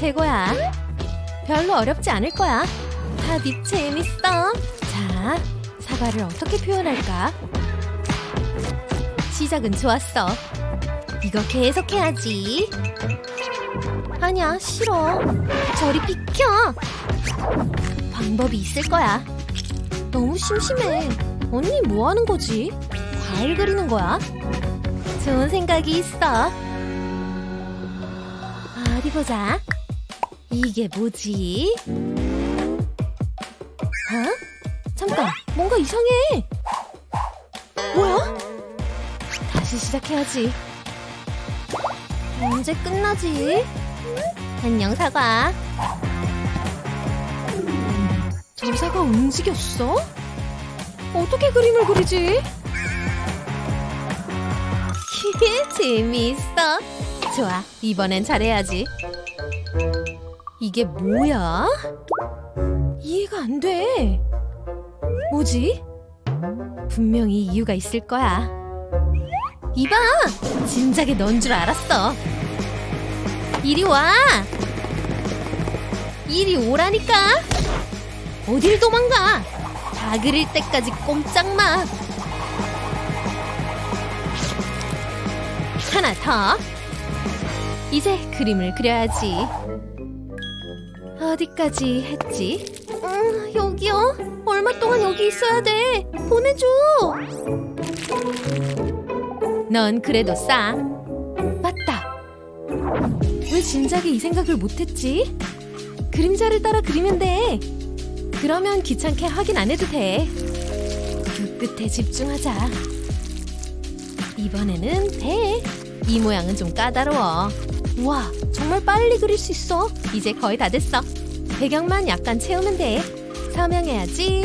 최고야. 별로 어렵지 않을 거야. 답이 재밌어. 자, 사과를 어떻게 표현할까? 시작은 좋았어. 이거 계속 해야지. 아니야, 싫어. 저리 비켜. 방법이 있을 거야. 너무 심심해. 언니 뭐 하는 거지? 과일 그리는 거야? 좋은 생각이 있어. 어디 보자. 이게 뭐지? 어? 잠깐, 뭔가 이상해. 뭐야? 다시 시작해야지. 언제 끝나지? 안녕, 사과. 저 사과 움직였어? 어떻게 그림을 그리지? 재미있어. 좋아, 이번엔 잘해야지. 이게 뭐야? 이해가 안 돼. 뭐지? 분명히 이유가 있을 거야. 이봐! 진작에 넌 줄 알았어. 이리 와! 이리 오라니까! 어딜 도망가! 다 그릴 때까지 꼼짝 마! 하나 더! 이제 그림을 그려야지. 어디까지 했지? 음, 여기요. 얼마 동안 여기 있어야 돼. 보내줘. 넌 그래도 싸. 맞다. 왜 진작에 이 생각을 못했지? 그림자를 따라 그리면 돼. 그러면 귀찮게 확인 안 해도 돼. 그 끝에 집중하자. 이번에는 배. 이 모양은 좀 까다로워. 우와, 정말 빨리 그릴 수 있어. 이제 거의 다 됐어. 배경만 약간 채우면 돼. 서명해야지.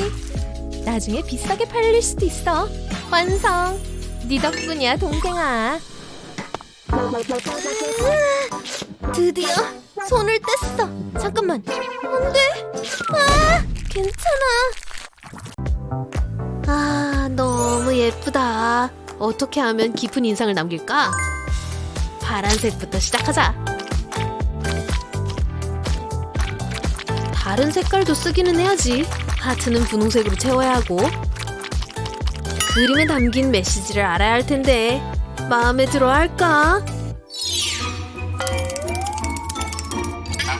나중에 비싸게 팔릴 수도 있어. 완성. 네 덕분이야, 동생아. 드디어 손을 뗐어. 잠깐만. 안 돼. 아, 괜찮아. 아, 너무 예쁘다. 어떻게 하면 깊은 인상을 남길까? 파란색부터 시작하자. 다른 색깔도 쓰기는 해야지. 하트는 분홍색으로 채워야 하고. 그림에 담긴 메시지를 알아야 할 텐데 마음에 들어 할까?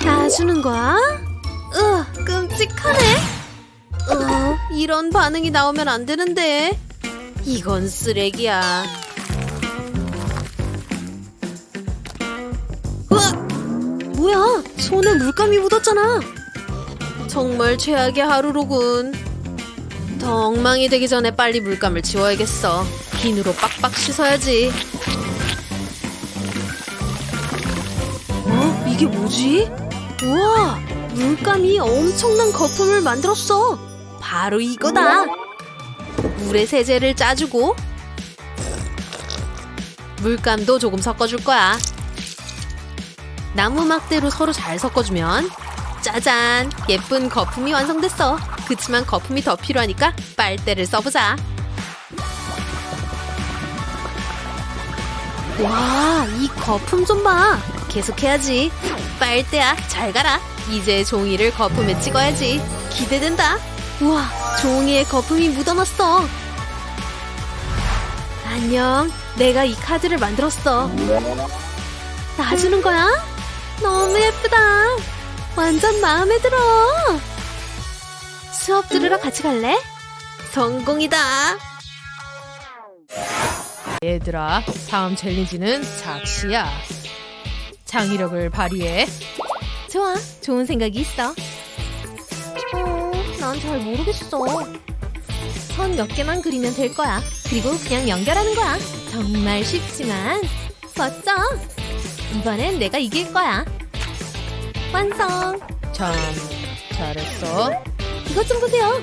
다 주는 거야? 으, 끔찍하네. 어, 이런 반응이 나오면 안 되는데. 이건 쓰레기야. 뭐야? 손에 물감이 묻었잖아. 정말 최악의 하루로군. 더 엉망이 되기 전에 빨리 물감을 지워야겠어. 비누로 빡빡 씻어야지. 어? 이게 뭐지? 우와! 물감이 엄청난 거품을 만들었어. 바로 이거다. 물에 세제를 짜주고 물감도 조금 섞어줄 거야. 나무 막대로 서로 잘 섞어주면 짜잔 예쁜 거품이 완성됐어. 그치만 거품이 더 필요하니까 빨대를 써보자. 와 이 거품 좀 봐. 계속해야지. 빨대야 잘 가라. 이제 종이를 거품에 찍어야지. 기대된다. 우와 종이에 거품이 묻어났어. 안녕 내가 이 카드를 만들었어. 놔주는 거야? 너무 예쁘다. 완전 마음에 들어. 수업 들으러 같이 갈래? 성공이다. 얘들아, 다음 챌린지는 작시야. 창의력을 발휘해. 좋아, 좋은 생각이 있어. 어, 난 잘 모르겠어. 선 몇 개만 그리면 될 거야. 그리고 그냥 연결하는 거야. 정말 쉽지만 멋져. 이번엔 내가 이길 거야. 완성. 참, 잘했어. 이것 좀 보세요.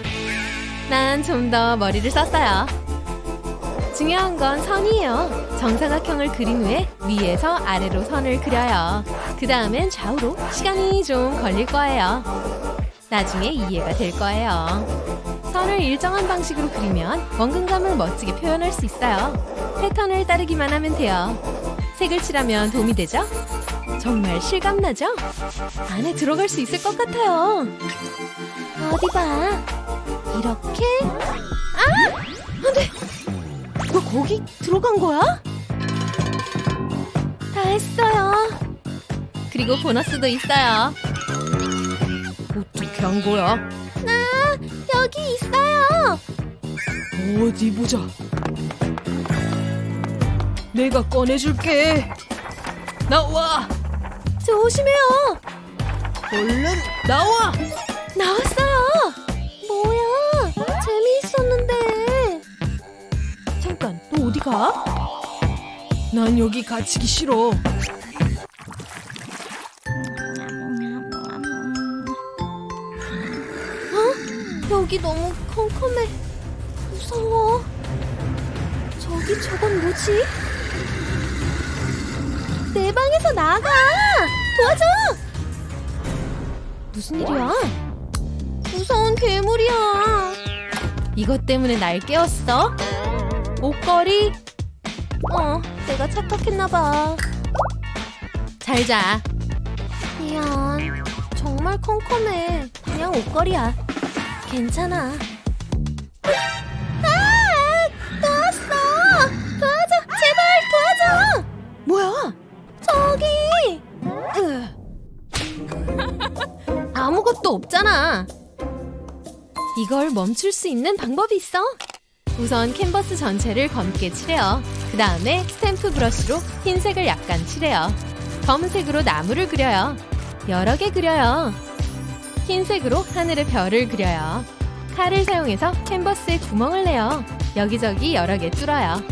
난 좀 더 머리를 썼어요. 중요한 건 선이에요. 정사각형을 그린 후에 위에서 아래로 선을 그려요. 그 다음엔 좌우로 시간이 좀 걸릴 거예요. 나중에 이해가 될 거예요. 선을 일정한 방식으로 그리면 원근감을 멋지게 표현할 수 있어요. 패턴을 따르기만 하면 돼요. 색을 칠하면 도움이 되죠? 정말 실감나죠? 안에 들어갈 수 있을 것 같아요. 어디 봐. 이렇게. 아! 안 돼! 너 거기 들어간 거야? 다 했어요. 그리고 보너스도 있어요. 어떻게 한 거야? 아, 여기 있어요. 어디 보자. 내가 꺼내줄게. 나와. 조심해요. 얼른 나와. 나왔어요. 뭐야? 재미있었는데. 잠깐, 너 어디 가? 난 여기 갇히기 싫어. 여기 너무 컴컴해. 무서워. 저기 저건 뭐지? 내 방에서 나가! 도와줘! 무슨 일이야? 무서운 괴물이야. 이것 때문에 날 깨웠어? 옷걸이? 어, 내가 착각했나봐. 잘 자. 미안. 정말 컴컴해. 그냥 옷걸이야. 괜찮아. 아! 아무것도 없잖아. 이걸 멈출 수 있는 방법이 있어. 우선 캔버스 전체를 검게 칠해요. 그 다음에 스탬프 브러쉬로 흰색을 약간 칠해요. 검은색으로 나무를 그려요. 여러 개 그려요. 흰색으로 하늘의 별을 그려요. 칼을 사용해서 캔버스에 구멍을 내요. 여기저기 여러 개 뚫어요.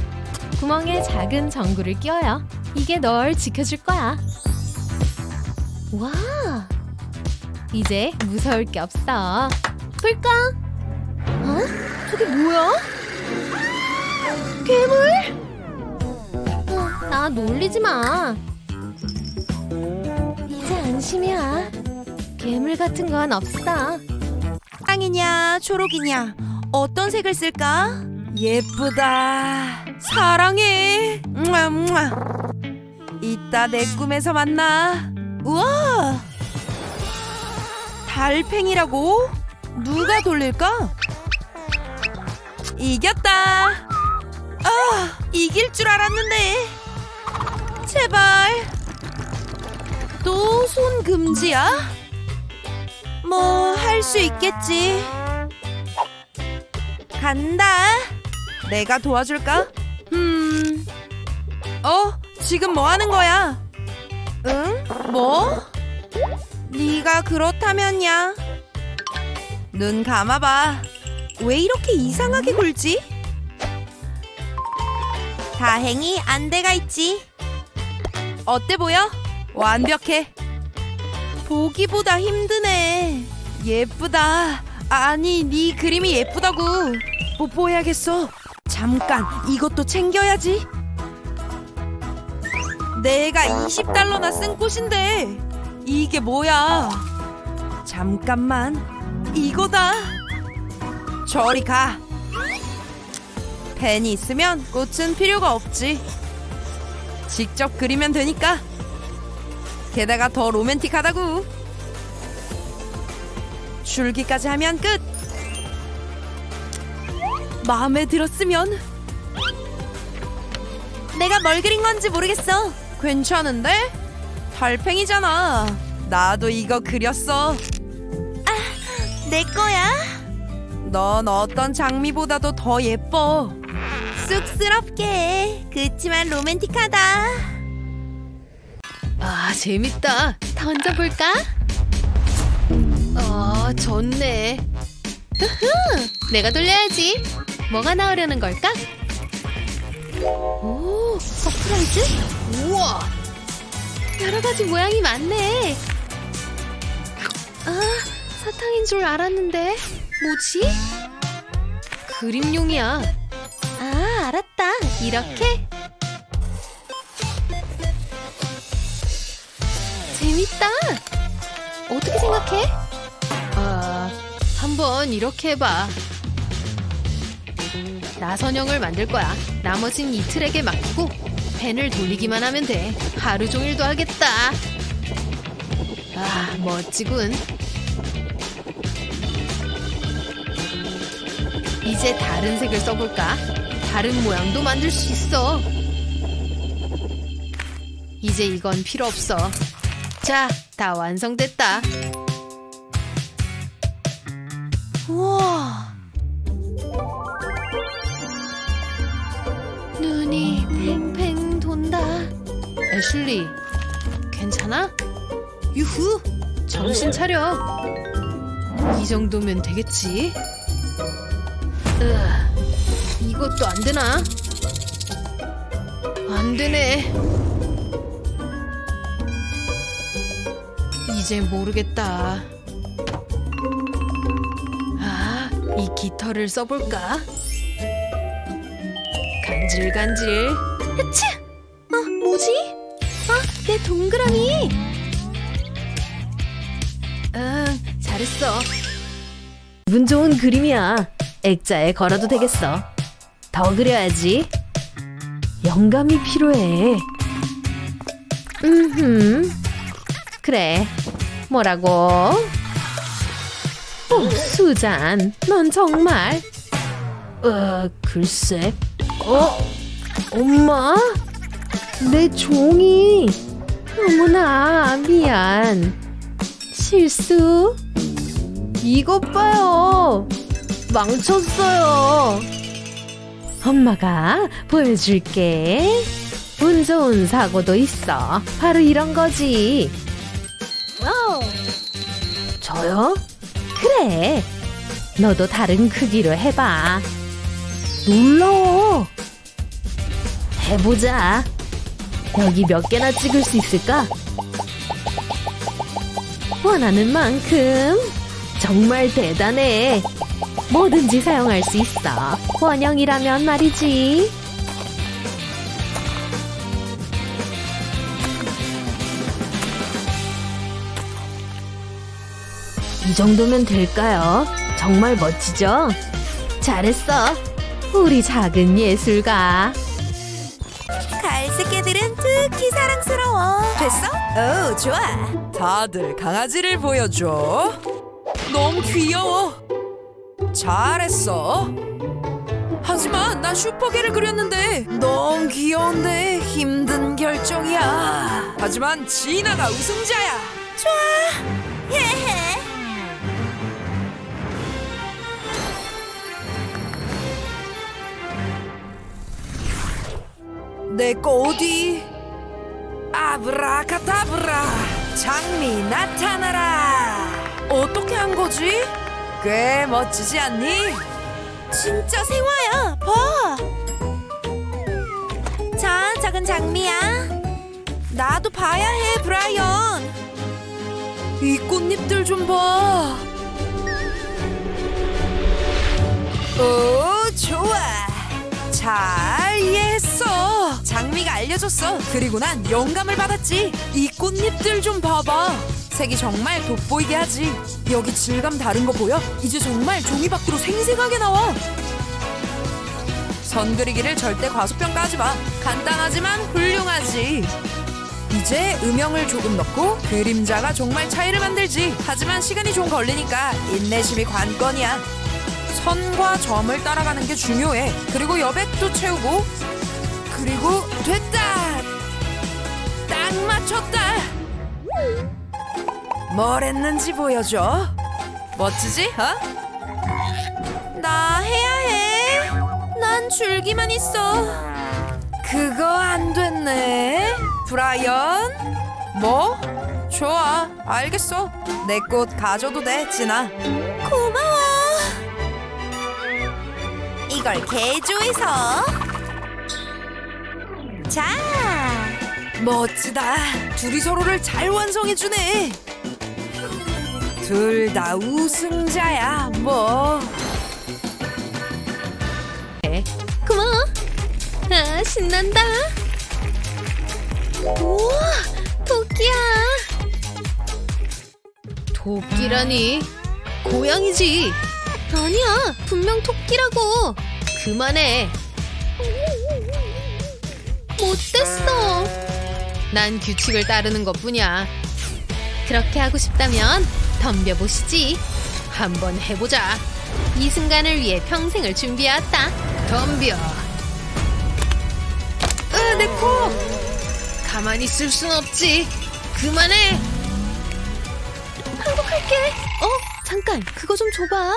구멍에 작은 전구를 끼워요. 이게 널 지켜줄 거야. 와! 이제 무서울 게 없어. 볼까? 어? 저게 뭐야? 괴물? 어, 나 놀리지 마. 이제 안심이야. 괴물 같은 건 없어. 빵이냐 초록이냐 어떤 색을 쓸까? 예쁘다 사랑해 므아, 므아. 이따 내 꿈에서 만나 우와 달팽이라고? 누가 돌릴까? 이겼다 아 이길 줄 알았는데 제발 또 손 금지야? 뭐 할 수 있겠지. 간다. 내가 도와줄까? 음. 어, 지금 뭐 하는 거야? 응? 뭐? 네가 그렇 다면야. 눈 감아봐. 왜 이렇게 이상하게 굴지? 다행히 안대가 있지. 어때 보여? 완벽해. 보기보다 힘드네. 예쁘다. 아니, 네 그림이 예쁘다고. 뽀뽀해야겠어. 잠깐, 이것도 챙겨야지. 내가 20달러나 쓴 꽃인데 이게 뭐야? 잠깐만, 이거다. 저리 가. 펜이 있으면 꽃은 필요가 없지. 직접 그리면 되니까. 게다가 더 로맨틱하다고. 줄기까지 하면 끝. 마음에 들었으면 내가 뭘 그린 건지 모르겠어. 괜찮은데? 달팽이잖아. 나도 이거 그렸어. 아, 내 거야? 넌 어떤 장미보다도 더 예뻐. 쑥스럽게. 그치만 로맨틱하다. 아, 재밌다. 던져볼까? 아, 좋네. 내가 돌려야지. 뭐가 나오려는 걸까? 오, 서프라이즈? 우와. 여러 가지 모양이 많네. 아, 사탕인 줄 알았는데 뭐지? 그림용이야. 아, 알았다. 이렇게. 재밌다. 어떻게 생각해? 아, 한번 이렇게 해봐. 나선형을 만들 거야. 나머진 이 트랙에 맡기고 펜을 돌리기만 하면 돼. 하루 종일도 하겠다. 아, 멋지군. 이제 다른 색을 써볼까? 다른 모양도 만들 수 있어. 이제 이건 필요 없어. 자, 다 완성됐다. 우와. 눈이 팽팽 돈다. 애슐리, 괜찮아? 유후, 정신 차려. 이 정도면 되겠지. 으, 이것도 안 되나? 안 되네. 이제 모르겠다. 아, 이 깃털을 써볼까? 간질간질. 흐치! 어, 뭐지? 아, 내 동그라미! 응, 잘했어. 기분 좋은 그림이야. 액자에 걸어도 되겠어. 더 그려야지. 영감이 필요해. 음, 그래. 뭐라고? 어, 수잔, 넌 정말. 어, 글쎄. 어, 엄마? 내 종이. 어머나, 미안. 실수? 이것 봐요. 망쳤어요. 엄마가 보여줄게. 운 좋은 사고도 있어. 바로 이런 거지. 와우! 저요? 그래. 너도 다른 크기로 해봐. 놀라워. 해보자. 여기 몇 개나 찍을 수 있을까? 원하는 만큼. 정말 대단해. 뭐든지 사용할 수 있어. 원형이라면 말이지. 이 정도면 될까요? 정말 멋지죠? 잘했어. 우리 작은 예술가. 갈색 개들은 특히 사랑스러워. 됐어? 오, 좋아. 다들 강아지를 보여줘. 너무 귀여워. 잘했어. 하지만 나 슈퍼개를 그렸는데 너무 귀여운데 힘든 결정이야. 하지만 지나가 우승자야. 헤헤. 내 거 어디? 아브라카타브라 장미 나타나라. 어떻게 한 거지? 꽤 멋지지 않니? 진짜 생화야. 봐. 자, 작은 장미야. 나도 봐야 해, 브라이언. 이 꽃잎들 좀 봐. 오, 좋아. 잘 이해했어. 장미가 알려줬어. 그리고 난 영감을 받았지. 이 꽃잎들 좀 봐봐. 색이 정말 돋보이게 하지. 여기 질감 다른 거 보여? 이제 정말 종이 밖으로 생생하게 나와. 선 그리기를 절대 과소평가하지 마. 간단하지만 훌륭하지. 이제 음영을 조금 넣고 그림자가 정말 차이를 만들지. 하지만 시간이 좀 걸리니까 인내심이 관건이야. 선과 점을 따라가는 게 중요해. 그리고 여백도 채우고. 그리고 됐다. 딱 맞췄다. 뭘 했는지 보여줘. 멋지지? 어? 나 해야 해. 난 줄기만 있어. 그거 안 됐네. 브라이언? 뭐? 좋아. 알겠어. 내 꽃 가져도 돼, 진아. 고마워. 이걸 개조해서. 자, 멋지다. 둘이 서로를 잘 완성해주네. 둘 다 우승자야, 뭐. 고마워. 아, 신난다. 우와, 토끼야. 토끼라니. 고양이지. 아니야, 분명 토끼라고. 그만해. 못됐어. 난 규칙을 따르는 것 뿐이야. 그렇게 하고 싶다면 덤벼보시지. 한번 해보자. 이 순간을 위해 평생을 준비해왔다. 덤벼. 으, 내 코! 가만히 있을 순 없지. 그만해. 항복할게. 어, 잠깐. 그거 좀 줘봐.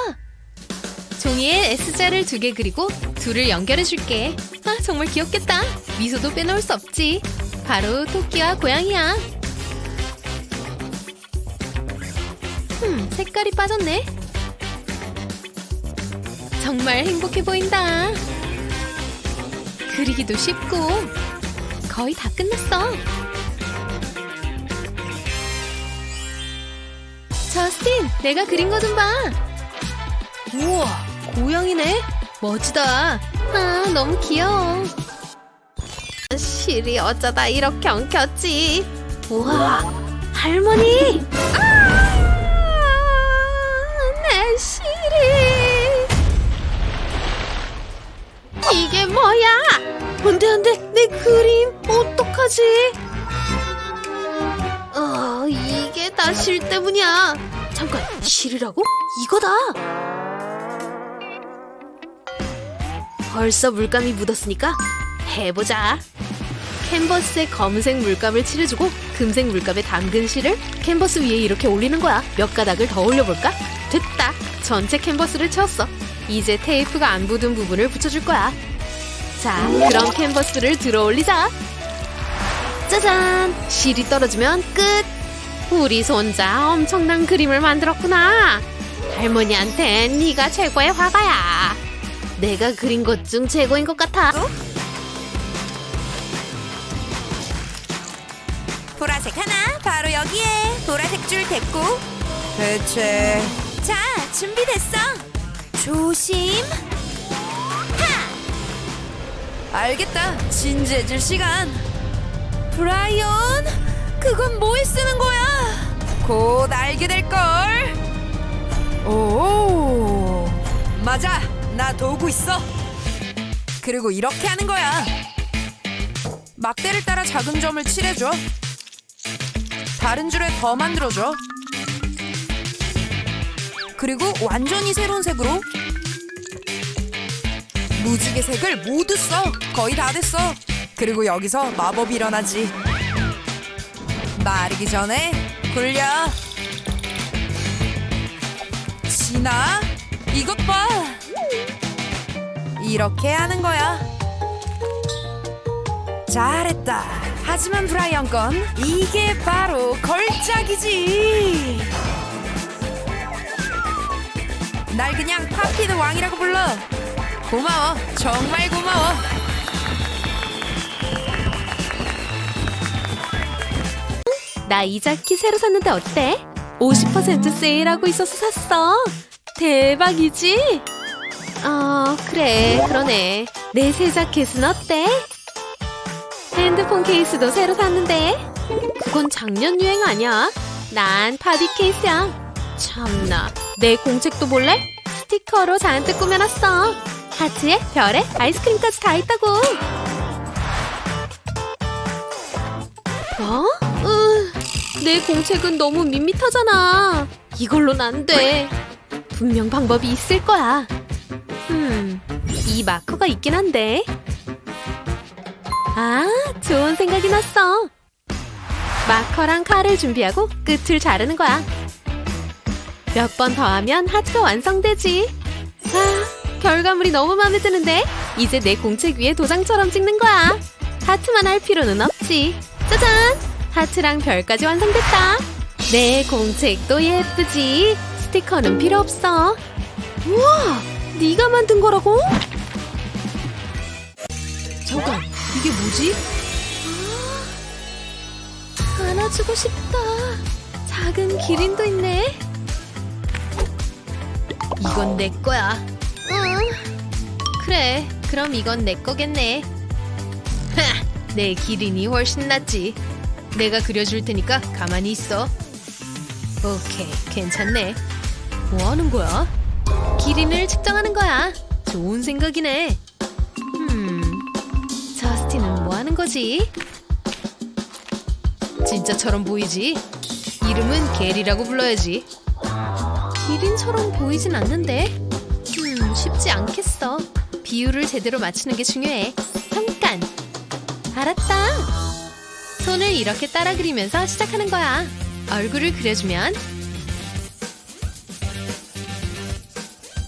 종이에 S자를 두 개 그리고 둘을 연결해줄게. 아, 정말 귀엽겠다. 미소도 빼놓을 수 없지. 바로 토끼와 고양이야. 색깔이 빠졌네. 정말 행복해 보인다. 그리기도 쉽고 거의 다 끝났어. 저스틴, 내가 그린 거 좀 봐. 우와, 고양이네. 멋지다. 아, 너무 귀여워. 실이 어쩌다 이렇게 엉켰지. 우와, 할머니. 아, 뭐야? 안돼 안돼 내 그림 어떡하지? 어 이게 다 실 때문이야. 잠깐 실이라고? 이거다. 벌써 물감이 묻었으니까 해보자. 캔버스에 검은색 물감을 칠해주고 금색 물감에 담근 실을 캔버스 위에 이렇게 올리는 거야. 몇 가닥을 더 올려볼까? 됐다. 전체 캔버스를 채웠어. 이제 테이프가 안 붙은 부분을 붙여줄 거야. 자, 그럼 캔버스를 들어 올리자. 짜잔! 실이 떨어지면 끝! 우리 손자 엄청난 그림을 만들었구나. 할머니한텐 네가 최고의 화가야. 내가 그린 것 중 최고인 것 같아. 보라색 하나 바로 여기에 보라색 줄 됐고 대체 자 준비됐어 조심 알겠다. 진지해질 시간. 브라이언 그건 뭐에 쓰는 거야 곧 알게 될 걸. 오, 맞아. 나 도구 있어. 그리고 이렇게 하는 거야. 막대를 따라 작은 점을 칠해줘. 다른 줄에 더 만들어줘. 그리고 완전히 새로운 색으로 무지개 색을 모두 써. 거의 다 됐어. 그리고 여기서 마법이 일어나지. 마르기 전에 굴려. 진아, 이것 봐. 이렇게 하는 거야. 잘했다. 하지만 브라이언 건 이게 바로 걸작이지. 날 그냥 파피드 왕이라고 불러. 고마워. 정말 고마워. 나 이 자켓 새로 샀는데 어때? 50% 세일하고 있어서 샀어. 대박이지? 어, 그래, 그러네. 내 새 자켓은 어때? 핸드폰 케이스도 새로 샀는데. 그건 작년 유행 아니야? 난 파디 케이스야. 참나, 내 공책도 볼래? 스티커로 잔뜩 꾸며놨어. 하트에 별에 아이스크림까지 다 있다고. 뭐? 으, 내 공책은 너무 밋밋하잖아. 이걸로는 안 돼. 분명 방법이 있을 거야. 음, 이 마커가 있긴 한데. 아, 좋은 생각이 났어. 마커랑 칼을 준비하고 끝을 자르는 거야. 몇 번 더 하면 하트가 완성되지. 아, 결과물이 너무 마음에 드는데? 이제 내 공책 위에 도장처럼 찍는 거야. 하트만 할 필요는 없지. 짜잔! 하트랑 별까지 완성됐다. 내 공책도 예쁘지. 스티커는 필요 없어. 우와, 네가 만든 거라고? 잠깐, 이게 뭐지? 아, 안아주고 싶다. 작은 기린도 있네. 이건 내 거야. 응. 그래, 그럼 이건 내 거겠네. 하, 내 기린이 훨씬 낫지. 내가 그려줄 테니까 가만히 있어. 오케이, 괜찮네. 뭐 하는 거야? 기린을 측정하는 거야. 좋은 생각이네. 음, 저스틴은 뭐 하는 거지? 진짜처럼 보이지? 이름은 게리라고 불러야지. 기린처럼 보이진 않는데. 음, 쉽지 않겠어. 비율을 제대로 맞추는 게 중요해. 잠깐. 알았다. 손을 이렇게 따라 그리면서 시작하는 거야. 얼굴을 그려주면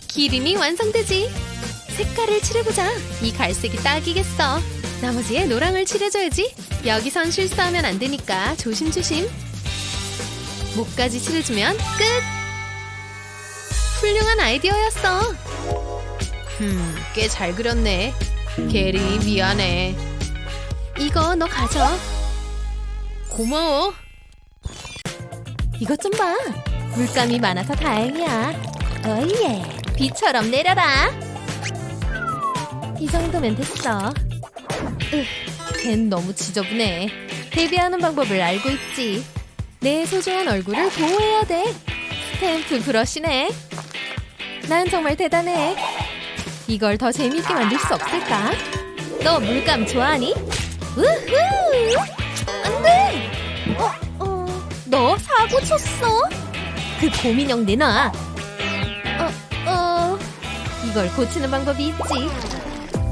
기린이 완성되지. 색깔을 칠해보자. 이 갈색이 딱이겠어. 나머지에 노랑을 칠해줘야지. 여기선 실수하면 안 되니까 조심조심. 목까지 칠해주면 끝. 훌륭한 아이디어였어. 음, 꽤 잘 그렸네. 게리 미안해. 이거 너 가져. 고마워. 이것 좀 봐. 물감이 많아서 다행이야. 어이예. 비처럼 내려라. 이 정도면 됐어. 으, 걘 너무 지저분해. 데뷔하는 방법을 알고 있지. 내 소중한 얼굴을 보호해야 돼. 스탬프 브러쉬네. 난 정말 대단해. 이걸 더 재미있게 만들 수 없을까? 너 물감 좋아하니? 우후! 안 돼! 어, 어, 너 사고 쳤어? 그 고민형 내놔. 어, 어, 이걸 고치는 방법이 있지.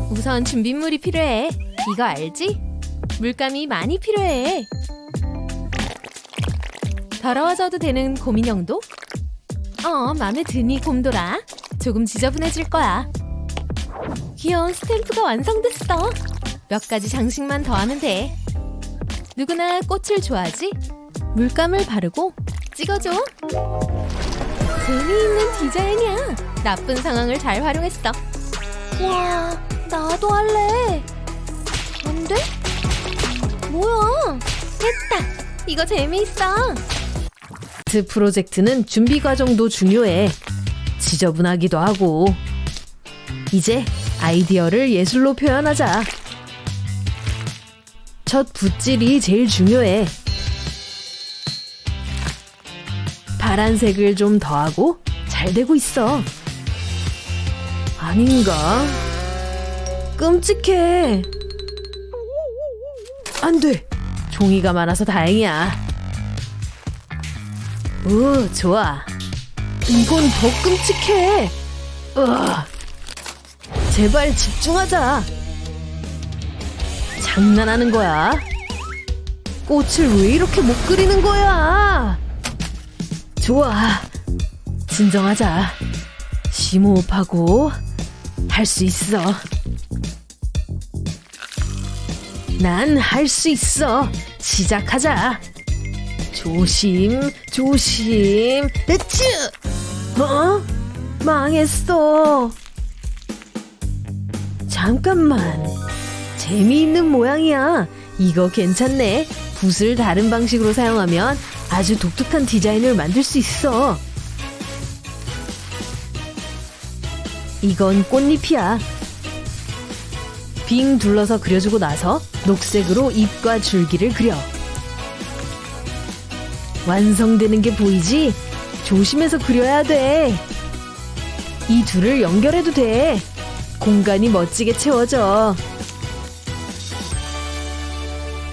우선 준비물이 필요해. 이거 알지? 물감이 많이 필요해. 더러워져도 되는 고민형도? 어, 마음에 드니 곰돌아. 조금 지저분해질 거야. 귀여운 스탬프가 완성됐어. 몇 가지 장식만 더하면 돼. 누구나 꽃을 좋아하지? 물감을 바르고 찍어줘. 재미있는 디자인이야. 나쁜 상황을 잘 활용했어. 와, 나도 할래. 안 돼? 뭐야? 됐다. 이거 재미있어. 아트 프로젝트는 준비 과정도 중요해. 지저분하기도 하고. 이제 아이디어를 예술로 표현하자. 첫 붓질이 제일 중요해. 파란색을 좀 더하고 잘 되고 있어. 아닌가? 끔찍해. 안 돼. 종이가 많아서 다행이야. 오, 좋아. 이건 더 끔찍해. 으아. 제발 집중하자. 장난하는 거야? 꽃을 왜 이렇게 못 그리는 거야? 좋아. 진정하자. 심호흡하고 할 수 있어. 난 할 수 있어. 시작하자. 조심, 조심. 으츠! 어? 망했어. 잠깐만. 재미있는 모양이야. 이거 괜찮네. 붓을 다른 방식으로 사용하면 아주 독특한 디자인을 만들 수 있어. 이건 꽃잎이야. 빙 둘러서 그려주고 나서 녹색으로 잎과 줄기를 그려. 완성되는 게 보이지? 조심해서 그려야 돼. 이 둘을 연결해도 돼. 공간이 멋지게 채워져.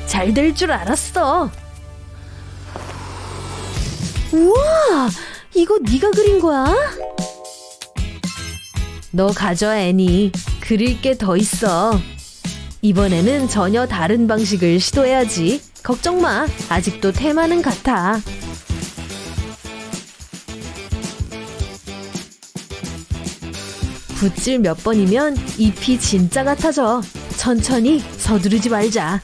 잘 될 줄 알았어. 우와! 이거 네가 그린 거야? 너 가져, 애니. 그릴 게 더 있어. 이번에는 전혀 다른 방식을 시도해야지. 걱정 마. 아직도 테마는 같아. 붓질 몇 번이면 잎이 진짜 같아져. 천천히 서두르지 말자.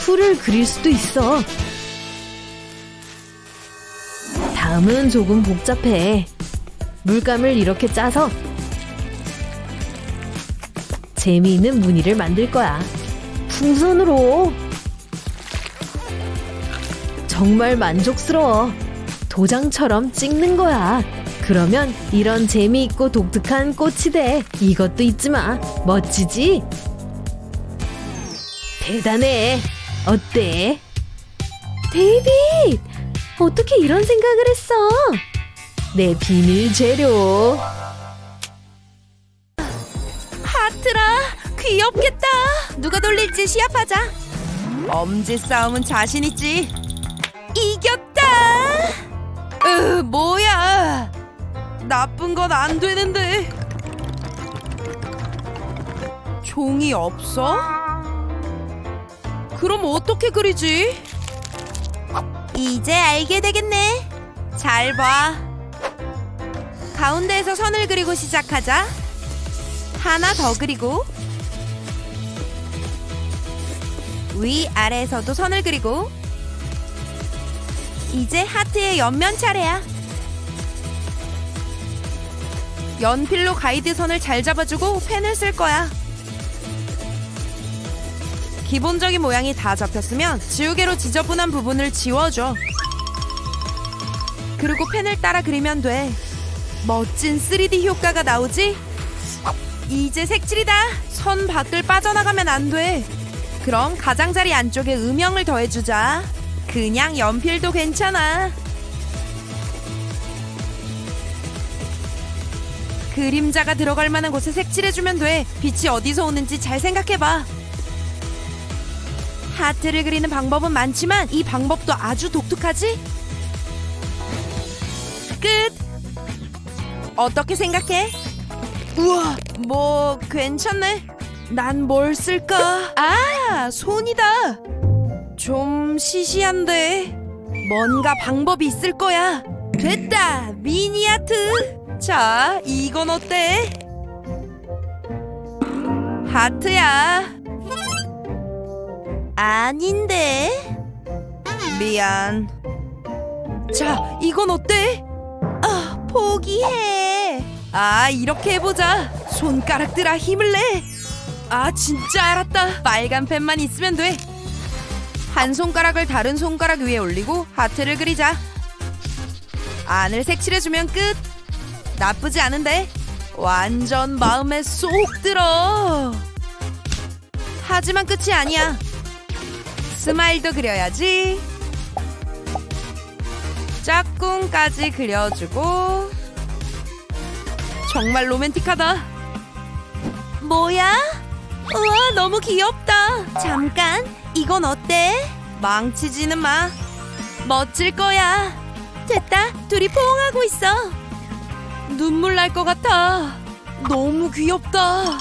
풀을 그릴 수도 있어. 다음은 조금 복잡해. 물감을 이렇게 짜서 재미있는 무늬를 만들 거야. 풍선으로. 정말 만족스러워. 도장처럼 찍는 거야. 그러면 이런 재미있고 독특한 꽃이 돼. 이것도 잊지 마. 멋지지? 대단해. 어때? 데이빗! 어떻게 이런 생각을 했어? 내 비밀 재료. 하트 얘들아 귀엽겠다 누가 돌릴지 시합하자 엄지 싸움은 자신 있지. 이겼다 으, 뭐야? 나쁜 건 안 되는데. 종이 없어? 그럼 어떻게 그리지? 이제 알게 되겠네 잘 봐 가운데에서 선을 그리고 시작하자 하나 더 그리고 위 아래에서도 선을 그리고 이제 하트의 옆면 차례야 연필로 가이드 선을 잘 잡아주고 펜을 쓸 거야. 기본적인 모양이 다 잡혔으면 지우개로 지저분한 부분을 지워줘. 그리고 펜을 따라 그리면 돼. 멋진 3D 효과가 나오지? 이제 색칠이다. 선 밖을 빠져나가면 안 돼. 그럼 가장자리 안쪽에 음영을 더해주자. 그냥 연필도 괜찮아. 그림자가 들어갈 만한 곳에 색칠해주면 돼. 빛이 어디서 오는지 잘 생각해봐. 하트를 그리는 방법은 많지만 이 방법도 아주 독특하지? 끝! 어떻게 생각해? 우와, 뭐 괜찮네. 난 뭘 쓸까? 아, 손이다. 좀 시시한데 뭔가 방법이 있을 거야. 됐다, 미니 아트. 자, 이건 어때? 하트야. 아닌데 미안. 자, 이건 어때? 아 포기해 아, 이렇게 해보자. 손가락들아 힘을 내. 아, 진짜 알았다. 빨간 펜만 있으면 돼. 한 손가락을 다른 손가락 위에 올리고 하트를 그리자. 안을 색칠해주면 끝. 나쁘지 않은데? 완전 마음에 쏙 들어. 하지만 끝이 아니야. 스마일도 그려야지. 짝꿍까지 그려주고. 정말 로맨틱하다. 뭐야? 우와 너무 귀엽다 잠깐 이건 어때? 망치지는 마. 멋질 거야. 됐다 둘이 포옹하고 있어 눈물 날 것 같아. 너무 귀엽다.